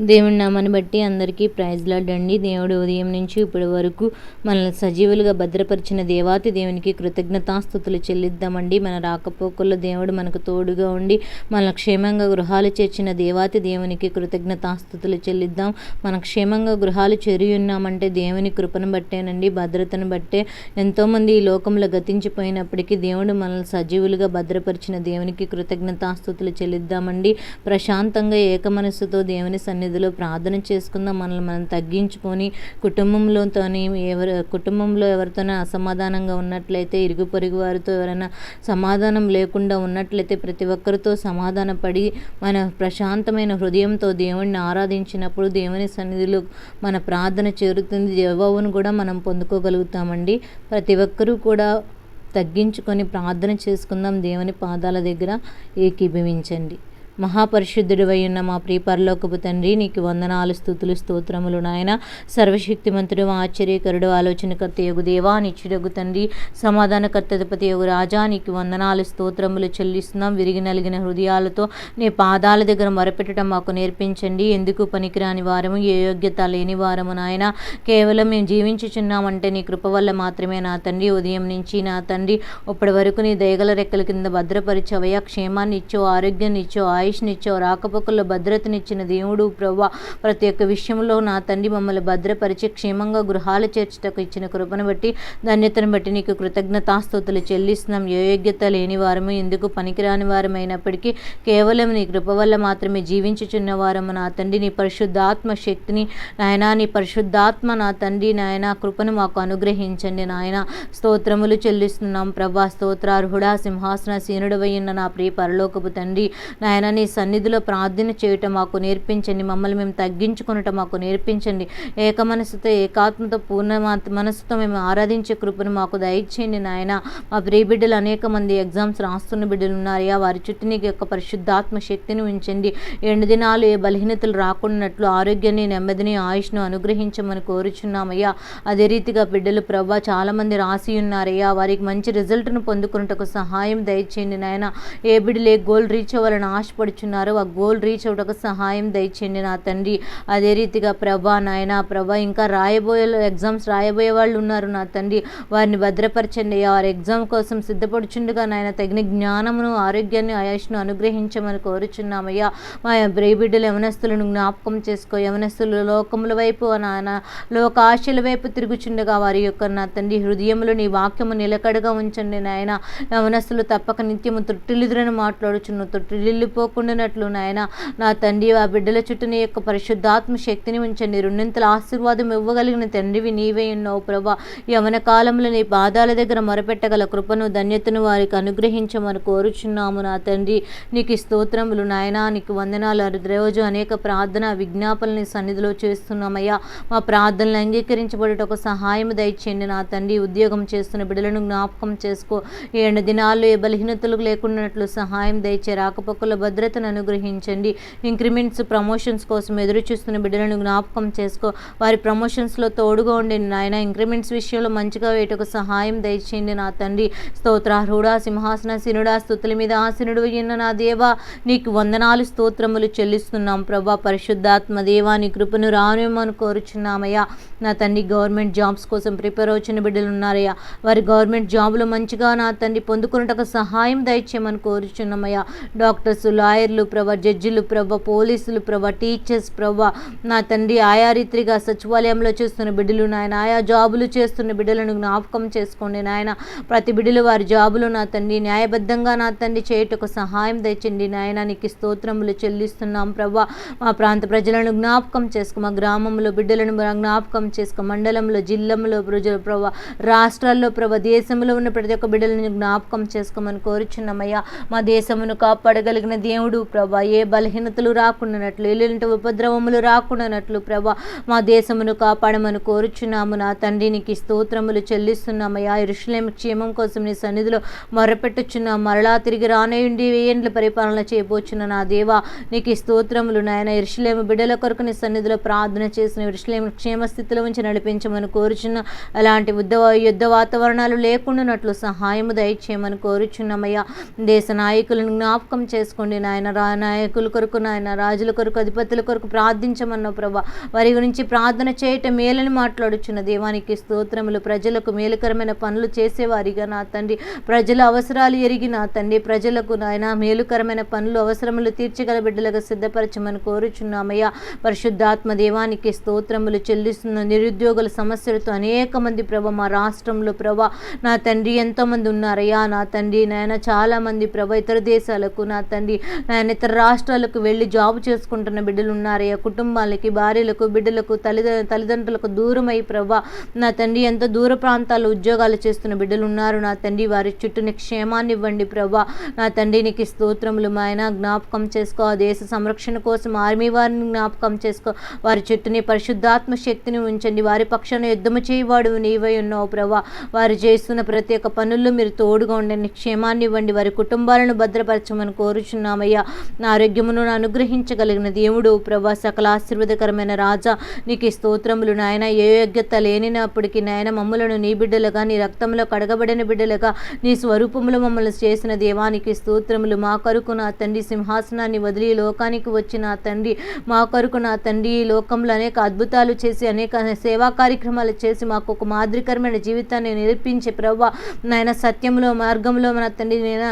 దేవుని నామాన్ని బట్టి అందరికీ ప్రైజ్ లాడండి దేవుడు ఉదయం నుంచి ఇప్పటి వరకు మనల్ని సజీవులుగా భద్రపరిచిన దేవాతి దేవునికి కృతజ్ఞతాస్థుతులు చెల్లిద్దామండి. మన రాకపోకల్లో దేవుడు మనకు తోడుగా ఉండి మన క్షేమంగా గృహాలు చేర్చిన దేవాతి దేవునికి కృతజ్ఞతాస్థుతులు చెల్లిద్దాం. మన క్షేమంగా గృహాలు చేరి ఉన్నామంటే దేవుని కృపను బట్టేనండి భద్రతను బట్టే. ఎంతోమంది ఈ లోకంలో గతించిపోయినప్పటికీ దేవుడు మనల్ని సజీవులుగా భద్రపరిచిన దేవునికి కృతజ్ఞతాస్థుతులు చెల్లిద్దామండి. ప్రశాంతంగా ఏక మనస్సుతో దేవుని సన్నిధిలో ప్రార్థన చేసుకుందాం. మనల్ని మనం తగ్గించుకొని కుటుంబంలోతోని ఎవరు కుటుంబంలో ఎవరితోనే అసమాధానంగా ఉన్నట్లయితే ఇరుగు పొరుగు వారితో ఎవరైనా సమాధానం లేకుండా ఉన్నట్లయితే ప్రతి ఒక్కరితో సమాధాన పడి మన ప్రశాంతమైన హృదయంతో దేవుణ్ణి ఆరాధించినప్పుడు దేవుని సన్నిధిలో మన ప్రార్థన చేరుతుంది. జవాబును కూడా మనం పొందుకోగలుగుతామండి. ప్రతి ఒక్కరూ కూడా తగ్గించుకొని ప్రార్థన చేసుకుందాం. దేవుని పాదాల దగ్గర ఏకీభవించండి. మహాపరిశుద్ధుడు ఉన్న మా ప్రియ పరలోకపు తండ్రి నీకు వందనాలు స్థుతులు స్తోత్రములు నాయన. సర్వశక్తిమంతుడు ఆశ్చర్యకరుడు ఆలోచనకర్త యొగు దేవా నిచ్చుడగు తండ్రి సమాధానకర్తధిపతి యొగు రాజా నీకు వందనాలు స్తోత్రములు చెల్లిస్తున్నాం. విరిగి నలిగిన హృదయాలతో నీ పాదాల దగ్గర మొరపెట్టడం మాకు నేర్పించండి. ఎందుకు పనికిరాని వారము ఏ యోగ్యత లేని వారము నాయన. కేవలం మేము జీవించుచున్నామంటే నీ కృప వల్ల మాత్రమే నా తండ్రి ఉదయం నుంచి నా తండ్రి. ఇప్పటి వరకు నీ దయగల రెక్కల కింద భద్రపరిచవయ క్షేమాన్ని ఇచ్చో ఆరోగ్యాన్ని ఇచ్చో ఆయుష్నిచ్చావు రాకపోకల్లో భద్రతనిచ్చిన దేవుడు ప్రభా ప్రతి ఒక్క విషయంలో నా తండ్రి మమ్మల్ని భద్రపరిచి క్షేమంగా గృహాలు చేర్చుటకు ఇచ్చిన కృపను బట్టి ధన్యతను బట్టి నీకు కృతజ్ఞతాస్తుతులు చెల్లిస్తున్నాం. ఏ యోగ్యత లేని వారము ఎందుకు పనికిరాని వారమైనప్పటికీ కేవలం నీ కృప వల్ల మాత్రమే జీవించుచున్న వారము నా తండ్రి. నీ పరిశుద్ధాత్మ శక్తిని నాయనా నీ పరిశుద్ధాత్మ నా తండ్రి నాయన కృపను మాకు అనుగ్రహించండి నాయన. స్తోత్రములు చెల్లిస్తున్నాం ప్రభా స్తోత్రార్హుడా సింహాసన సీనుడవయ్యున్న ఉన్న నా ప్రియ పరలోకపు తండ్రి నాయన నీ సన్నిధిలో ప్రార్థన చేయటం మాకు నేర్పించండి. మమ్మల్ని మేము తగ్గించుకునటం మాకు నేర్పించండి. ఏక మనసుతో ఏకాత్మతో పూర్ణ మనసుతో మేము ఆరాధించే కృపను మాకు దయచేయండి నాయన. మా ప్రియ బిడ్డలు అనేక మంది ఎగ్జామ్స్ రాస్తున్న బిడ్డలు ఉన్నారయ్యా. వారి చుట్టూ నీకు యొక్క పరిశుద్ధాత్మ శక్తిని ఉంచండి. ఎండు దినాలు ఏ బలహీనతలు రాకుండాట్లు ఆరోగ్యాన్ని నెమ్మదిని ఆయుష్ను అనుగ్రహించమని కోరుచున్నామయ్యా. అదే రీతిగా బిడ్డలు ప్రభా చాలామంది రాసి ఉన్నారయ్యా. వారికి మంచి రిజల్ట్ను పొందుకున్నటకు సహాయం దయచేయండి నాయన. ఏ బిడ్డలు ఏ గోల్ రీచ్ అవ్వాలని ఆశపడుచున్నారో ఆ గోల్ రీచ్ అవ్వటకు సహాయం దయచేయండి నా తండ్రి. అదే రీతిగా ప్రభా నాయన ప్రభా ఇంకా రాయబోయే ఎగ్జామ్స్ రాయబోయే వాళ్ళు ఉన్నారు నా తండ్రి. వారిని భద్రపరచండి. వారి ఎగ్జామ్ కోసం సిద్ధపడుచుండగా నాయన తగిన జ్ఞానమును ఆరోగ్యాన్ని ఆయుష్ను అనుగ్రహించమని కోరుచున్నామయ్యా. మా బ్రేబిడ్డలు యవనస్తులను జ్ఞాపకం చేసుకో. యవనస్తులు లోకముల వైపు నాయన లోక ఆశల వైపు తిరుగుచుండగా వారి యొక్క నా తండ్రి హృదయంలో నీ వాక్యము నిలకడగా ఉంచండి నాయన. యవనస్తులు తప్పక నిత్యము తొట్టిల్లుదురని మాట్లాడుచున్న తొట్టిల్లిపోకుండానట్లు నాయన. నా తండ్రి ఆ బిడ్డల చుట్టూ నీ యొక్క పరిశుద్ధాత్మ శక్తిని ఉంచండి. రెండింతల ఆశీర్వాదం ఇవ్వగలిగిన తండ్రివి నీవే ఉన్నావు ప్రభా. యవన కాలంలో నీ పాదాల దగ్గర మొరపెట్టగల కృపను ధన్యతను వారికి అనుగ్రహించమని కోరుచున్నాము నా తండ్రి. నీకు స్తోత్రములు నాయనా నీకు వందనాలు. రోజు అనేక ప్రార్థన విజ్ఞాపనని సన్నిధిలో చేస్తున్నామయ్యా. మా ప్రార్థనలు అంగీకరించబడేట ఒక సహాయం దయచేయండి నా తండ్రి. ఉద్యోగం చేస్తున్న బిడ్డలను జ్ఞాపకం చేసుకో. ఏడు దినాల్లో ఏ బలహీనతలు లేకున్నట్లు సహాయం దయచే రాకపోకల భద్రతను అనుగ్రహించండి. ఇంక్రిమెంట్స్ ప్రమోషన్స్ కోసం ఎదురు చూస్తున్న బిడ్డలను జ్ఞాపకం చేసుకో. వారి ప్రమోషన్స్లో తోడుగా ఉండి నాయన. ఇంక్రిమెంట్స్ విషయంలో మంచిగా వేటకు సహాయం దయచేయండి నా తండ్రి. స్తోత్రార్హుడా సింహాసన సినుడా స్థుతుల మీద ఆసినుడు అయిన నా దేవా. నీకు వందనాలు స్తోత్రములు చెల్లిస్తున్నాం ప్రభా. పరిశుద్ధాత్మ దేవా నీ కృపను రానేమని కోరుచున్నామయ్యా. నా తండ్రి గవర్నమెంట్ జాబ్స్ కోసం ప్రిపేర్ అవుతున్న బిడ్డలు ఉన్నారయ్యా. వారి గవర్నమెంట్ జాబులు మంచిగా నా తండ్రి పొందుకున్నటకు సహాయం దయచేయమని కోరుచున్నామయ్యా. డాక్టర్స్ లాయర్లు ప్రభ జడ్జిలు ప్రభ పోలీసులు ప్రభ టీచర్స్ ప్రభ నా తండ్రి ఆయా రీతిగా సచివాలయంలో చేస్తున్న బిడ్డలు నాయన ఆయా జాబులు చేస్తున్న బిడ్డలను జ్ఞాపకం చేసుకోండి నాయన. ప్రతి బిడ్డలు వారి జాబులు నా తండ్రి న్యాయబద్ధంగా నా తండ్రి చేయుటకు సహాయం తెచ్చండి నాయన. నీకు స్తోత్రములు చెల్లిస్తున్నాం ప్రభా. మా ప్రాంత ప్రజలను జ్ఞాపకం చేసుకో మా గ్రామంలో బిడ్డలను జ్ఞాపకం చేసుకో మండలంలో జిల్లంలో ప్రజలు ప్రభా రాష్ట్రాల్లో ప్రభా దేశంలో ఉన్న ప్రతి ఒక్క బిడ్డలను జ్ఞాపకం చేసుకోమని కోరుచున్నామయ్యా. మా దేశమును కాపాడగలిగిన దేవుడు ప్రభా ఏ బలహీనతలు రాకుండానట్లు ఎల్లుంటి ఉపద్రవములు రాకుండానట్లు ప్రభా మా దేశమును కాపాడమని కోరుచున్నాము. నా తండ్రి నీకు స్తోత్రములు చెల్లిస్తున్నామయ్యా. ఇరుషులేం క్షేమం కోసం నీ సన్నిధిలో మొరపెట్టుచున్నాం. మరలా తిరిగి రానేయుండి వేయండ్ల పరిపాలన చేయబోచున్న నా దేవా నీకు స్తోత్రములు నాయన. ఇరుషులేము బిడ్డల కొరకు నీ సన్నిధిలో ప్రార్థన చేసిన ఇరుషులేము క్షేమస్థితిలో ఉంచి నడిపించమని కోరుచున్న అలాంటి యుద్ధ యుద్ధ వాతావరణాలు లేకుండానట్లు సహాయము దయచేయమని కోరుచున్నామయ్యా. దేశ నాయకులను జ్ఞాపకం చేసుకోండి. నాయన రా నాయకుల కొరకు నాయన రాజుల కొరకు అధిపతుల కొరకు ప్రార్థించమన్నావు ప్రభా. వారి గురించి ప్రార్థన చేయటం మేలని మాట్లాడుచున్న దేవానికి స్తోత్రములు. ప్రజలకు మేలుకరమైన పనులు చేసేవారిగా నా తండ్రి. ప్రజల అవసరాలు ఎరిగి నా తండ్రి. ప్రజలకు నాయన మేలుకరమైన పనులు అవసరములు తీర్చగల బిడ్డలుగా సిద్ధపరచమని కోరుచున్నామయ్యా. పరిశుద్ధాత్మ దేవానికి స్తోత్రములు చెల్లిస్తున్న నిరుద్యోగుల సమస్యలతో అనేక మంది ప్రభ మా రాష్ట్రంలో ప్రభ. నా తండ్రి ఎంతోమంది ఉన్నారయ్యా. నా తండ్రి నాయన చాలామంది ప్రభ ఇతర దేశాలకు నా తండ్రి ఇతర రాష్ట్రాలకు వెళ్ళి జాబ్ చేసుకుంటున్న బిడ్డలు ఉన్నారయ్యా. కుటుంబాలకి భార్యలకు బిడ్డలకు తల్లిద తల్లిదండ్రులకు దూరమై ప్రభ నా తండ్రి ఎంత దూర ప్రాంతాల్లో ఉద్యోగాలు చేస్తున్న బిడ్డలు ఉన్నారు. నా తండ్రి వారి చుట్టూని క్షేమాన్ని ఇవ్వండి ప్రభా. నా తండ్రి నీకు స్తోత్రములు మా ఆయన జ్ఞాపకం చేసుకో. ఆ దేశ సంరక్షణ కోసం ఆర్మీ వారిని జ్ఞాపకం చేసుకో. వారి చుట్టూని పరిశుద్ధాత్మ శక్తిని ఉంచండి. వారి పక్షాన యుద్ధము చేయవాడు నీవై ఉన్నావు ప్రభా. వారు చేస్తున్న ప్రతి ఒక్క పనుల్లో మీరు తోడుగా ఉండండి. క్షేమాన్ని ఇవ్వండి వారి కుటుంబాలను భద్రపరచమని కోరుచున్నాము కోరుచున్నామయ్యా నా ఆరోగ్యమును అనుగ్రహించగలిగిన దేవుడు. ప్రభా సకల ఆశీర్వాదకరమైన రాజా నీకు స్తోత్రములు నాయన. ఏ యోగ్యత లేనినప్పటికీ నాయన మమ్మలను నీ బిడ్డలుగా నీ రక్తంలో కడగబడిన బిడ్డలుగా నీ స్వరూపములు మమ్మల్ని చేసిన దేవానికి స్తోత్రములు. మా కొరకు నా తండ్రి సింహాసనాన్ని వదిలి లోకానికి వచ్చిన తండ్రి మా కొరకు నా తండ్రి ఈ లోకంలో అనేక అద్భుతాలు చేసి అనేక సేవా కార్యక్రమాలు చేసి మాకు ఒక మాదిరికరమైన జీవితాన్ని నేర్పించే ప్రభా. నాయన సత్యంలో మార్గంలో మన తండ్రి నేను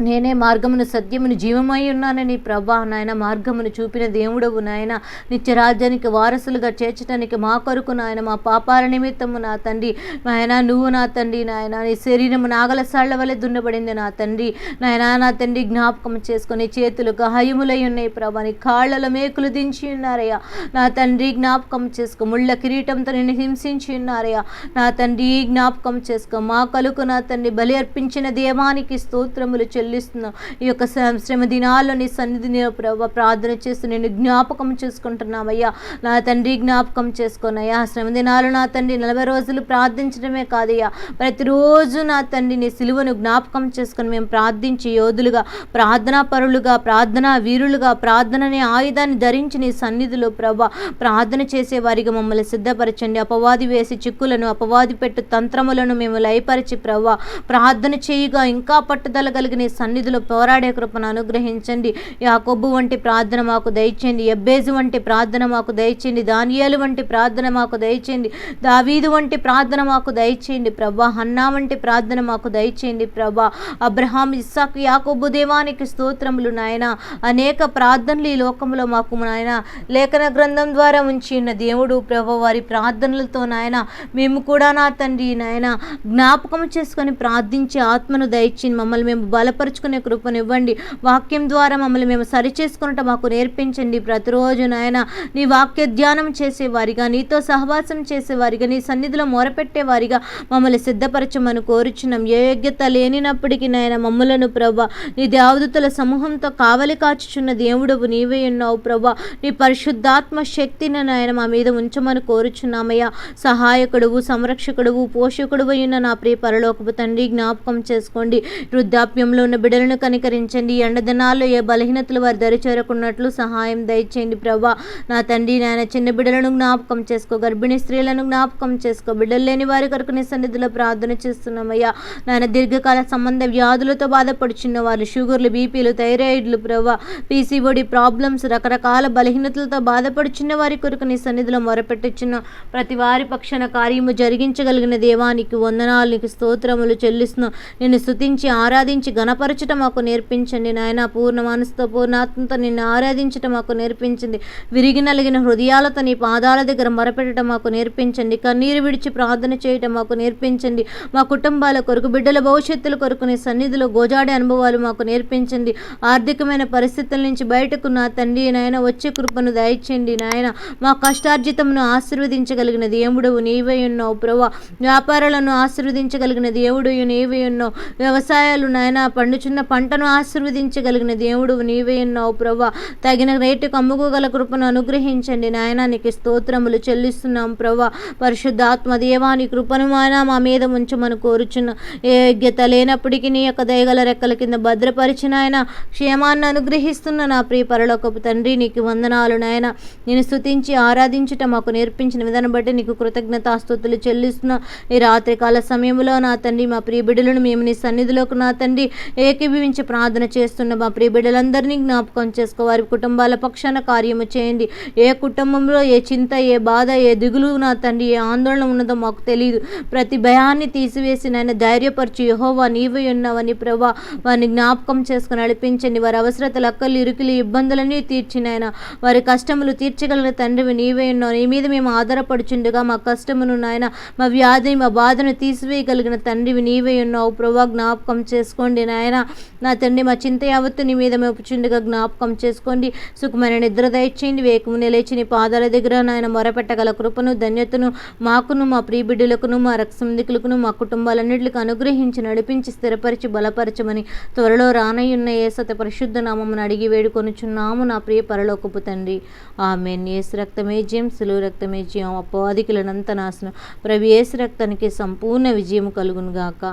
నేనే మార్గమును సత్యమును జీవమై ఉన్నానని ప్రభా నాయన. మార్గమును చూపిన దేవుడవు నాయన. నిత్యరాజ్యానికి వారసులుగా చేర్చడానికి మా కొరకు నాయన. మా పాపాల నిమిత్తము నా తండ్రి నాయన. నువ్వు నా తండ్రి నాయన. నీ శరీరము నాగల సాళ్ళ వలె దున్నబడింది నా తండ్రి నాయన. నా తండ్రి జ్ఞాపకం చేసుకుని చేతులు గాయములై ఉన్నాయి ప్రభా. నీ కాళ్ళలో మేకులు దించి ఉన్నారయ్యా. నా తండ్రి జ్ఞాపకం చేసుకో. ముళ్ళ కిరీటంతో నేను హింసించి ఉన్నారయ్యా. నా తండ్రి జ్ఞాపకం చేసుకో. మా కలుకు నా తండ్రి బలి అర్పించిన దేవానికి స్తోత్రములు చెల్లిస్తున్నాం. ఈ యొక్క శ్రమ దినాల్లో నీ సన్నిధిని ప్రభావ ప్రార్థన చేస్తూ నేను జ్ఞాపకం చేసుకుంటున్నామయ్యా. నా తండ్రి జ్ఞాపకం చేసుకోనయ్యా. శ్రమ దినాలు నా తండ్రి నలభై రోజులు ప్రార్థించడమే కాదయ్యా. ప్రతిరోజు నా తండ్రి నీ సిలువను జ్ఞాపకం చేసుకొని మేము ప్రార్థించి యోధులుగా ప్రార్థనా పరులుగా ప్రార్థనా వీరులుగా ప్రార్థననే ఆయుధాన్ని ధరించి నీ సన్నిధిలో ప్రభా ప్రార్థన చేసే వారిగా మమ్మల్ని సిద్ధపరచండి. అపవాది వేసి చిక్కులను అపవాది పెట్టు తంత్రములను మేము లయపరిచి ప్రభా ప్రార్థన చేయుగా ఇంకా పట్టుదల కలిగిన సన్నిధిలో పోరాడే కృపను అనుగ్రహించండి. యాకోబు వంటి ప్రార్థన మాకు దయచేయండి. ఎబ్బేజు వంటి ప్రార్థన మాకు దయచేయండి. దానియాలు వంటి ప్రార్థన మాకు దయచేయండి. దావీదు వంటి ప్రార్థన మాకు దయచేయండి. ప్రభా హన్నా వంటి ప్రార్థన మాకు దయచేయండి. ప్రభా అబ్రహాం ఇస్సాకు యాకొబ్బు దేవానికి స్తోత్రములు నాయన. అనేక ప్రార్థనలు ఈ లోకంలో మాకు నాయన. లేఖన గ్రంథం ద్వారా ఉంచి ఉన్న దేవుడు ప్రభు వారి ప్రార్థనలతో నాయన. మేము కూడా నా తండ్రి నాయన. జ్ఞాపకం చేసుకొని ప్రార్థించి ఆత్మను దయచింది మమ్మల్ని మేము బలపరుచుకునే కృపనివ్వండి. వాక్యం ద్వారా మమ్మల్ని మేము సరిచేసుకున్నట మాకు నేర్పించండి ప్రతిరోజు నాయన. నీ వాక్య ధ్యానం చేసేవారిగా నీతో సహవాసం చేసేవారిగా నీ సన్నిధిలో మొరపెట్టేవారిగా మమ్మల్ని సిద్ధపరచమని కోరుచున్నాం. ఏ యోగ్యత లేనినప్పటికీ నాయన మమ్మలను ప్రభా నీ దేవదూతల సమూహంతో కావలి కాచుచున్న దేవుడవు నీవే ఉన్నావు ప్రభా. నీ పరిశుద్ధాత్మ శక్తిని నాయన మా మీద ఉంచమని కోరుచున్నామయ్యా. సహాయకుడువు సంరక్షకుడువు పోషకుడు ఉన్న నా ప్రియ పరలోకపు తండ్రి జ్ఞాపకం చేసుకోండి. వృద్ధాప్యంలో ఉన్న బిడ్డలను కనికరించండి. ఎండదినాల్లో ఏ బలహీనతలు వారి దరి చేరకున్నట్లు సహాయం దయచేయండి ప్రభా నా తండ్రి నాయన చిన్న బిడ్డలను జ్ఞాపకం చేసుకో. గర్భిణీ స్త్రీలను జ్ఞాపకం చేసుకో. బిడ్డలు లేని వారి కొరకు నీ సన్నిధిలో ప్రార్థన చేస్తున్నామయ్యా. నాయన దీర్ఘకాల సంబంధ వ్యాధులతో బాధపడుచున్న వారు షుగర్లు బీపీలు థైరాయిడ్లు ప్రభా పీసీఓడి ప్రాబ్లమ్స్ రకరకాల బలహీనతలతో బాధపడుచున్న వారి కొరకు నీ సన్నిధిలో మొరపెట్టుచున్న ప్రతి వారి పక్షాన కార్యము జరిగించగలిగిన దేవానికి వందనాలు. నీకు స్తోత్రములు చెల్లిస్తున్నాం. నిన్ను స్తుతించి ఆరాధించి గణపరచటం మాకు నేర్పించండి నాయన. పూర్ణ మనసుతో పూర్ణాత్మతో నిన్ను ఆరాధించటం మాకు నేర్పించింది. విరిగి నలిగిన హృదయాలతో నీ పాదాల దగ్గర మరపెట్టడం మాకు నేర్పించండి. కన్నీరు విడిచి ప్రార్థన చేయటం మాకు నేర్పించండి. మా కుటుంబాల కొరకు బిడ్డల భవిష్యత్తుల కొరకు నీ సన్నిధిలో గోజాడే అనుభవాలు మాకు నేర్పించండి. ఆర్థికమైన పరిస్థితుల నుంచి బయటకు నా తండ్రి నాయన వచ్చే కృపను దయచేయండి నాయన. మా కష్టార్జితమును ఆశీర్వదించగలిగిన దేవుడవు నీవే ఉన్నావు ప్రభా. వ్యాపారాలను ఆశీర్వదించగలిగిన దేవుడు నీవే ఉన్నావు. వ్యవసాయాలు నాయన పండుచున్న పంటను ఆశీర్వదించగలిగిన దేవుడు నీవే ఉన్నావు ప్రభా. తగిన రేటుకు అమ్ముకోగల కృపను అనుగ్రహించండి నాయన. నీకు స్తోత్రములు చెల్లిస్తున్నాం ప్రభా. పరిశుద్ధాత్మ దేవాని కృపను ఆయన మా మీద ఉంచమని కోరుచున్న. ఏ యోగ్యత లేనప్పటికీ నీ యొక్క దయగల రెక్కల కింద భద్రపరిచిన ఆయన క్షేమాన్ని అనుగ్రహిస్తున్న నా ప్రియ పరలోకపు తండ్రి నీకు వందనాలు నాయన. నేను స్తుతించి ఆరాధించుట మాకు నేర్పించిన విధానం బట్టి నీకు కృతజ్ఞతాస్తుతులు చెల్లిస్తున్నా ఈ రాత్రికాల సమయంలో నా తండ్రి మా ప్రియ బిడ్డలను మేము నీ సన్నిధిలోకి నా తండ్రి ఏకీభవించి ప్రార్థన చేస్తున్న మా ప్రియ బిడ్డలందరినీ జ్ఞాపకం చేసుకో వారి కుటుంబాల పక్షాన కార్యము చేయండి. ఏ కుటుంబంలో ఏ చింత ఏ బాధ ఏ దిగులు నా తండ్రి ఏ ఆందోళన ఉన్నదో మాకు తెలియదు. ప్రతి భయాన్ని తీసివేసి నాయన ధైర్యపరిచి యహోవా నీవే ఉన్నావని ప్రభా వారిని జ్ఞాపకం చేసుకుని నడిపించండి. వారి అవసరతలు అక్కలు ఇరుకులు ఇబ్బందులన్నీ తీర్చినాయన వారి కష్టములు తీర్చగలిగిన తండ్రివి నీవే ఉన్నావు. నీ మీద మేము ఆధారపడుచుండగా మా కష్టమును నాయన మా వ్యాధిని మా బాధను తీసివేయగలిగిన తండ్రివి నీవే ఉన్నావు. ప్రభా జ్ఞాపకం చేసుకోండి నాయన. నా తండ్రి మా చింత యావత్తు నీ మీద మేపుచుండగా జ్ఞాపకం చేసుకోండి. సుఖమైన నిద్ర దయచేయండి. వేకమునే లేచి నీ పాదాల దగ్గర నాయన మొరపెట్టగల కృపను ధన్యతను మాకును మా ప్రియబిడ్డులకును మా రక్తసంధికులకును మా కుటుంబాలన్నింటికి అనుగ్రహించి నడిపించి స్థిరపరిచి బలపరచమని త్వరలో రానయ్యున్న ఏ సత పరిశుద్ధ నామమును అడిగి వేడుకొనుచున్నాము నా ప్రియ పరలోకపు తండ్రి. ఆమె ఏసు రక్తమే జయం సులువు రక్తమే జయం. అపవాదికులనంత నాశనం. ప్రభు ఏసు రక్తానికి సంపూర్ణ విజయం కలుగును గాక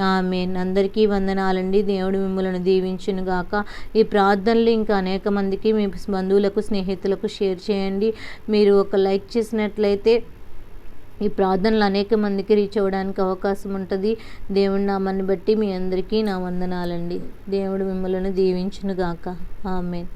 ఆమె అందరికీ వందనాలండి. దేవుడు మిమ్మల్ని దీవించును గాక. ఈ ప్రార్థనలు ఇంకా అనేక మందికి మీ బంధువులకు స్నేహితులకు షేర్ చేయండి. మీరు ఒక లైక్ చేసినట్లయితే ఈ ప్రార్థనలు అనేక మందికి రీచ్ అవ్వడానికి అవకాశం ఉంటుంది. దేవుడి నామాన్ని బట్టి మీ అందరికీ నా వందనాలండి. దేవుడు మిమ్మల్ని దీవించును గాక. ఆమె